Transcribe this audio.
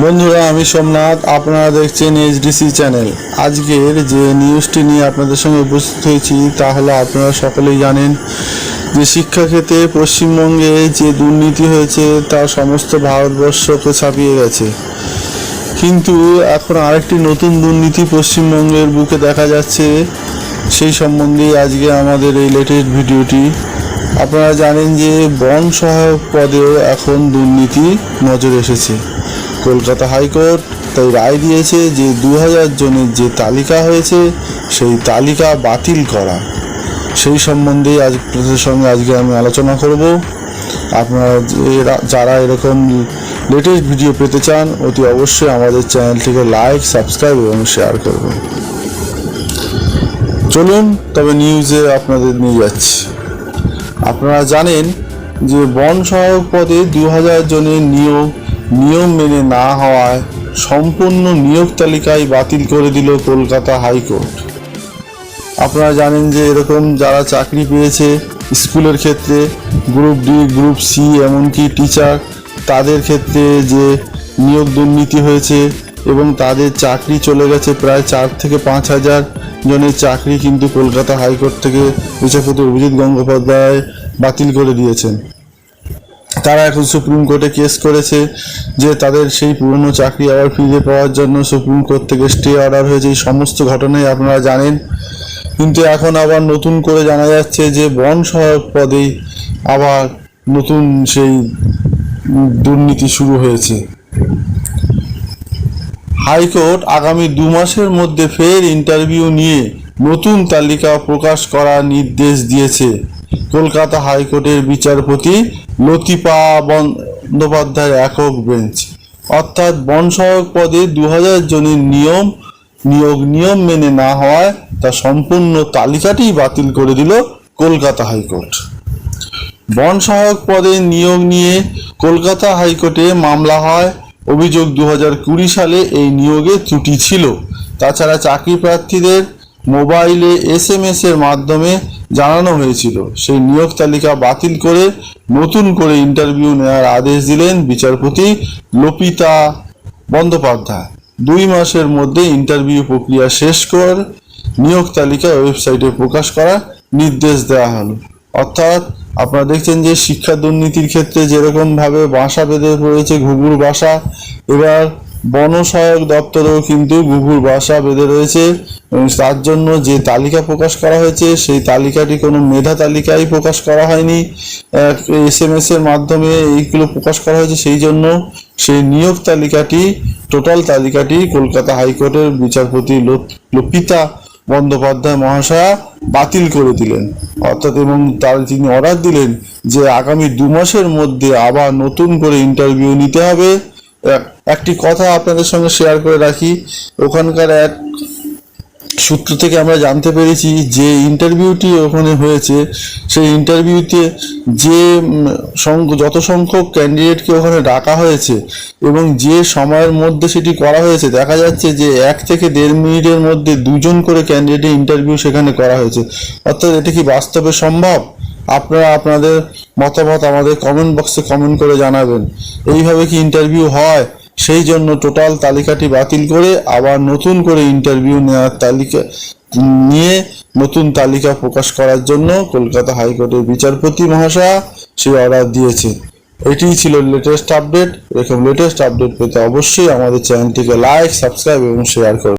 বন্ধুরা, আমি সোমনাথ, আপনারা দেখছেন এইচডিসি চ্যানেল আজকের যে নিউজটি নিয়ে আপনাদের সঙ্গে উপস্থিত হয়েছি, তা হলো আপনারা সকলেই জানেন যে শিক্ষাক্ষেত্রে পশ্চিমবঙ্গে যে দুর্নীতি হয়েছে, তা সমস্ত ভারতবর্ষকে ছাপিয়ে গেছে। কিন্তু এখন আরেকটি নতুন দুর্নীতি পশ্চিমবঙ্গের বুকে দেখা যাচ্ছে, সেই সম্বন্ধে আজকে আমাদের এই লেটেস্ট ভিডিওটি। আপনারা জানেন যে বন সহায়ক পদেও এখন দুর্নীতি নজর এসেছে। কলকাতা হাইকোর্ট তাই রায় দিয়েছে যে দু হাজার জনের যে তালিকা হয়েছে, সেই তালিকা বাতিল করা। সেই সম্বন্ধে আজ সঙ্গে আজকে আমি আলোচনা করব। আপনারা যারা এরকম লেটেস্ট ভিডিও পেতে চান, অতি অবশ্যই আমাদের চ্যানেলটিকে লাইক সাবস্ক্রাইব এবং শেয়ার করবেন। চলুন, তবে নিউজে আপনাদের নিয়ে যাচ্ছি। আপনারা জানেন যে বন সহায়ক পদে দু হাজার জনের নিয়োগ নিয়ম মেনে না হওয়ায় সম্পূর্ণ নিয়োগ তালিকায় বাতিল করে দিল কলকাতা হাইকোর্ট। আপনারা জানেন যে এরকম যারা চাকরি পেয়েছে স্কুলের ক্ষেত্রে, গ্রুপ ডি, গ্রুপ সি, এমনকি টিচার, তাদের ক্ষেত্রে যে নিয়োগ দুর্নীতি হয়েছে এবং তাদের চাকরি চলে গেছে প্রায় চার থেকে পাঁচ হাজার জনের চাকরি কিন্তু কলকাতা হাইকোর্ট থেকে বিচারপতি অভিজিৎ গঙ্গোপাধ্যায় বাতিল করে দিয়েছেন। তারা এখন সুপ্রিম কোর্টে কেস করেছে যে তাদের সেই পুরনো চাকরি আবার ফিরে পাওয়ার জন্য সুপ্রিম কোর্ট থেকে স্টে অর্ডার হয়েছে, এই সমস্ত ঘটনাই আপনারা জানেন। কিন্তু এখন আবার নতুন করে জানা যাচ্ছে যে বন সহায়ক পদে আবার নতুন সেই দুর্নীতি শুরু হয়েছে। হাইকোর্ট আগামী দু মাসের মধ্যে ফের ইন্টারভিউ নিয়ে নতুন তালিকা প্রকাশ করার নির্দেশ দিয়েছে। কলকাতা হাইকোর্টের বিচারপতি লতিফা বন্দ্যোপাধ্যায়ের একক বেঞ্চ। অর্থাৎ বন সহায়ক পদে দু হাজার জনের নিয়ম, নিয়োগ নিয়ম মেনে না হওয়ায় তা সম্পূর্ণ তালিকাটি বাতিল করে দিল কলকাতা হাইকোর্ট। বন সহায়ক পদে নিয়োগ নিয়ে কলকাতা হাইকোর্টে মামলা হয়। অভিযোগ দু হাজার কুড়ি সালে এই নিয়োগে ত্রুটি ছিল। তাছাড়া চাকরি প্রার্থীদের মোবাইলে এস এর মাধ্যমে জানানো হয়েছিল। সেই নিয়োগ তালিকা বাতিল করে নতুন করে ইন্টারভিউ নেওয়ার আদেশ দিলেন বিচারপতি লপিতা বন্দ্যোপাধ্যায়। দুই মাসের মধ্যে ইন্টারভিউ প্রক্রিয়া শেষ কর, নিয়োগ তালিকা ওয়েবসাইটে প্রকাশ করার নির্দেশ দেওয়া হলো। অর্থাৎ আপনারা দেখছেন যে শিক্ষা দুর্নীতির ক্ষেত্রে যেরকম ভাবে বাসা বেঁধে পড়েছে ঘুঘুর বাসা, এবার বন সহায়ক দপ্তরেও কিন্তু ঘুঘুর বাসা বেঁধে রয়েছে এবং তার জন্য যে তালিকা প্রকাশ করা হয়েছে, সেই তালিকাটি কোনো মেধা তালিকায় প্রকাশ করা হয়নি। এস এম এস এর মাধ্যমে এইগুলো প্রকাশ করা হয়েছে, সেই জন্য সেই নিয়োগ তালিকাটি, টোটাল তালিকাটি কলকাতা হাইকোর্টের বিচারপতি লোপিতা বন্দ্যোপাধ্যায় মহাশয়া বাতিল করে দিলেন। অর্থাৎ এবং তার তিনি অর্ডার দিলেন যে আগামী দু মাসের মধ্যে আবার নতুন করে ইন্টারভিউ নিতে হবে, এক- একটি কথা আপনাদের সঙ্গে শেয়ার করে রাখি। ওখানকার এক সূত্র থেকে আমরা জানতে পেরেছি যে ইন্টারভিউটি ওখানে হয়েছে, সেই ইন্টারভিউতে যে যত সংখ্যক ক্যান্ডিডেটকে ওখানে ডাকা হয়েছে এবং যে সময়ের মধ্যে সেটি করা হয়েছে, দেখা যাচ্ছে যে এক থেকে দেড় মিনিটের মধ্যে দুজন করে ক্যান্ডিডেটের ইন্টারভিউ সেখানে করা হয়েছে। অর্থাৎ এটা কি বাস্তবে সম্ভব? আপনারা আপনাদের মতামত আমাদের কমেন্ট বক্সে কমেন্ট করে জানাবেন। এইভাবে কি ইন্টারভিউ হয়? সেই জন্য টোটাল তালিকাটি বাতিল করে আবার নতুন করে ইন্টারভিউ নেওয়ার তালিকা নিয়ে নতুন তালিকা প্রকাশ করার জন্য কলকাতা হাইকোর্টের বিচারপতি মহাশয়া সে অর্ডার দিয়েছে। এটিই ছিল লেটেস্ট আপডেট এরকম লেটেস্ট আপডেট পেতে অবশ্যই আমাদের চ্যানেলটিকে লাইক সাবস্ক্রাইব এবং শেয়ার করুন।